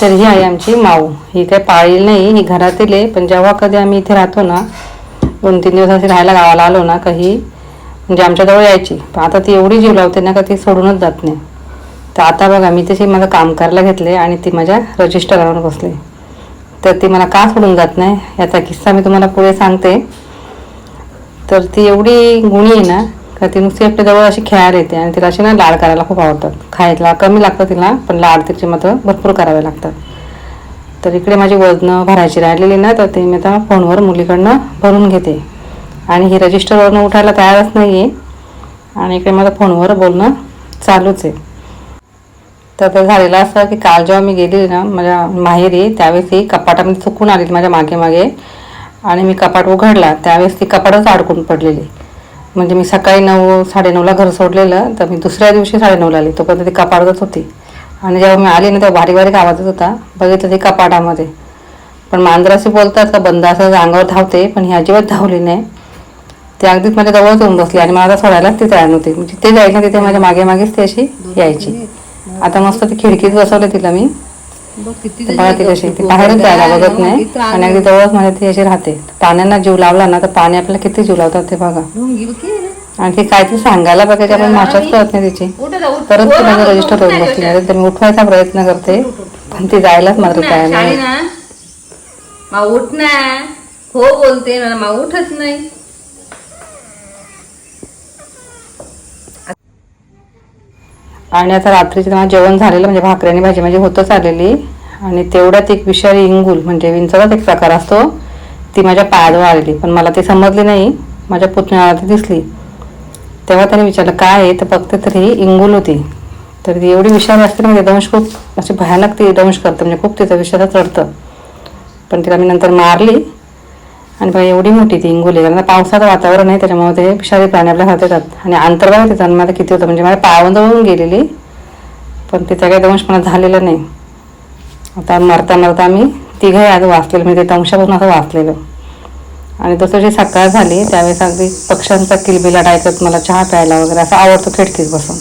तर ही आहे आमची माऊ. ही काय पाळील नाही ही घरातील आहे. पण जेव्हा कधी आम्ही इथे राहतो ना दोन तीन दिवस असे राहायला गावाला आलो ना काही म्हणजे आमच्याजवळ यायची. पण आता ती एवढी जीव लावते ना का ती सोडूनच जात नाही. तर आता बघा मी तशी माझं काम करायला घेतले आणि ती माझ्या रजिस्टरवर बसले. तर ती मला का सोडून जात नाही याचा किस्सा मी तुम्हाला पुढे सांगते. तर ती एवढी गुणी आहे ना का ती नुसती आपल्या जवळ अशी खेळायला येते आणि तिला अशी ना लाड करायला खूप आवडतात. खायला कमी लागतं तिला पण लाड तिचे मात्र भरपूर करावे लागतात. तर इकडे माझी वजनं भरायची राहिलेली ना तर ते मी आता फोनवर मुलीकडनं भरून घेते. आणि ही रजिस्टरवरनं उठायला तयारच नाही आहे आणि इकडे माझं फोनवर बोलणं चालूच आहे. तर ते झालेलं असं की काल जेव्हा मी गेलेली ना माझ्या माहेरी त्यावेळेस ही कपाटामध्ये चुकून आली माझ्या मागे मागे. आणि मी कपाट उघडला. त्यावेळेस ती कपाटच अडकून पडलेली. म्हणजे मी सकाळी नऊ साडेनऊला घर सोडलेलं तर मी दुसऱ्या दिवशी साडेनऊला आली. तोपर्यंत ती कपाटच होती. आणि जेव्हा मी आली ना तेव्हा बारीक बारीक आवाज येत होता. बघितलं ती कपाटामध्ये. पण मांजर असे बोलतात का बंद असं अंगावर धावते पण ही अजिबात धावली नाही. ती अगदीच माझ्या जवळच येऊन बसली आणि मला सोडायलाच ती तयार नव्हती. म्हणजे ते जायचं तिथे माझ्या मागे मागेच ती अशी यायची. आता मस्त ती खिडकीत बसवले तिला मी. बघा ती कशी ती बाहेरच जायला बघत नाही. आणि अगदी जवळच माझ्या ती अशी राहते. प्राण्यांना जीव लावला ना तर प्राणी आपल्याला किती जीव लावतात ते बघा. आणि ती काहीतरी सांगायला बघायची आपण भाषाच कळत नाही तिची. परत ती माझ्या रजिस्टर होऊन बसली. आहे तर मी उठवायचा प्रयत्न करते. पण ती जायलाच मात्र काय नाही. उठ ना. हो बोलते मला मा उठच नाही. आणि आता रात्रीचे तेव्हा जेवण झालेलं म्हणजे भाकरी आणि भाजी माझी होतच आलेली. आणि तेवढ्यात एक विषारी इंगुल म्हणजे विंचवाच एक प्रकार असतो. ती माझ्या पायाजवळ आलेली पण मला ती समजली नाही. माझ्या पुतण्याला ती दिसली. तेव्हा त्याने विचारलं काय आहे? तर बघते तर ही इंगुल होती. तर ती एवढी विषारी असते म्हणजे दंश खूप अशी भयानक ती दंश करतं म्हणजे खूप तिचं विषाचं चढतं पण तिला मी नंतर मारली. आणि बाई एवढी मोठी ती हिंगोली आहे कारण पावसाचं वातावरण आहे त्याच्यामुळे ते विषारी प्राणी आपल्या हात येतात. आणि अंतर्भाग येतात तिचं मला किती होतं म्हणजे माझ्या जवळून गेलेली पण तिचा काही दंशपणा झालेला झालेलं नाही. आता मरता मरता आम्ही तिघही आज वाचलेलं म्हणजे ते दंशापासून असं वाचलेलं. आणि तसं जी सकाळ झाली त्यावेळेस अगदी पक्ष्यांचा किलबिलाट ऐकत मला चहा प्यायला वगैरे असं आवडतो खिडकीत बसून.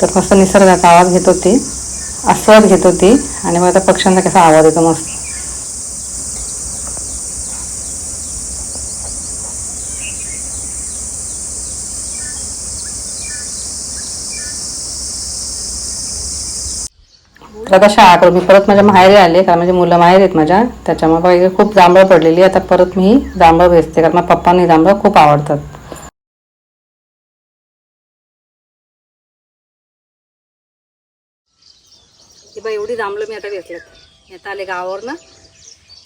तर मस्त निसर्गाचा आवाज घेत होती आस्वाद घेत होती आणि मग आता पक्ष्यांचा कसा आवाज येतो मस्त. आता शाळा करून मी परत माझ्या माहेरी आले कारण माझी मुलं माहेर आहेत माझ्या. त्याच्यामुळे खूप जांभळं पडलेली आता परत मी जांभळं भेजते कारण माझ्या पप्पांनी जांभळं खूप आवडतात. ही एवढी जांभळं मी आता वेचल्यात आता आले गावावर ना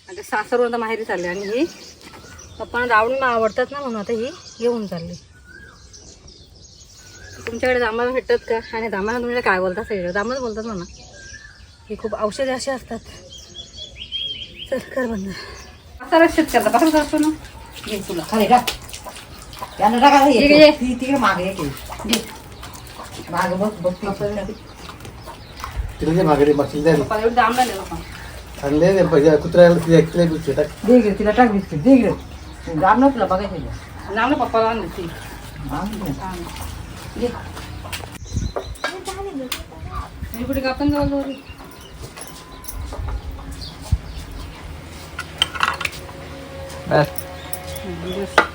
आणि सासरवरून आता माहेरी चालले आणि ही पप्पांना रावण आवडतात ना म्हणून आता ही घेऊन चालली. तुमच्याकडे जांभळं भेटतात का? आणि जांभळा तुम्ही काय बोलतात सगळं जांभळं बोलतात म्हणा. हे खूप औषधे असे असतात. चल कर बंद. असा रक्षित करता कसं करतो ना. घे तुला. खाली का यानं टाका. ती तिकडे मागे घे मागे बघ बघ ती. तिला मागे पप्पा एवढी नाही पाहिजे कुत्र्याला तिला गुच्छ टाक. दे तिला टाक बिस्किट. दे इकडे तुला बघायचं पप्पाला आणली ती. कुठे कापून जाऊ bilis.